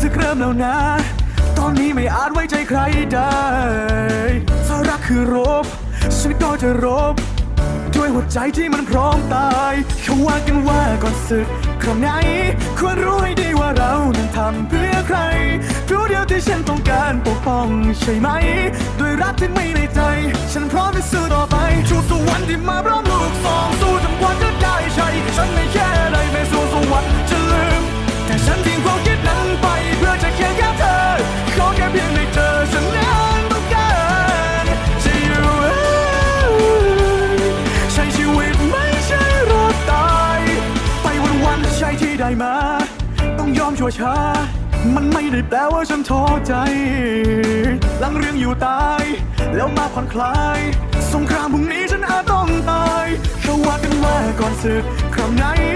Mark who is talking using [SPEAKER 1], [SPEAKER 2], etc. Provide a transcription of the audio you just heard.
[SPEAKER 1] ศึกเริ่มแล้วนะ ตอนนี้ไม่อาจไว้ใจใครได้ถ้ารักคือรบ ฉันก็จะรบ ด้วยหัวใจที่มันพร้อมตายเขาว่ากันว่าก่อนศึกครั้งไหนควรรู้ให้ดีว่าเรานั้นทำเพื่อใครรู้เดียวที่ฉันต้องการปกป้องใช่ไหม ด้วยรักที่ไม่ในใจ ฉันพร้อมจะสู้ต่อไปชูสวรรค์ที่มาพร้อม ใช่ที่ได้มา ต้องยอมชั่วช้า มันไม่ได้แปลว่าฉันท้อใจ หลังเรื่องอยู่ตาย แล้วมาผ่อนคลาย สงครามพรุ่งนี้ฉันอาจต้องตายเขาว่ากันว่าก่อนศึกครั้งไหน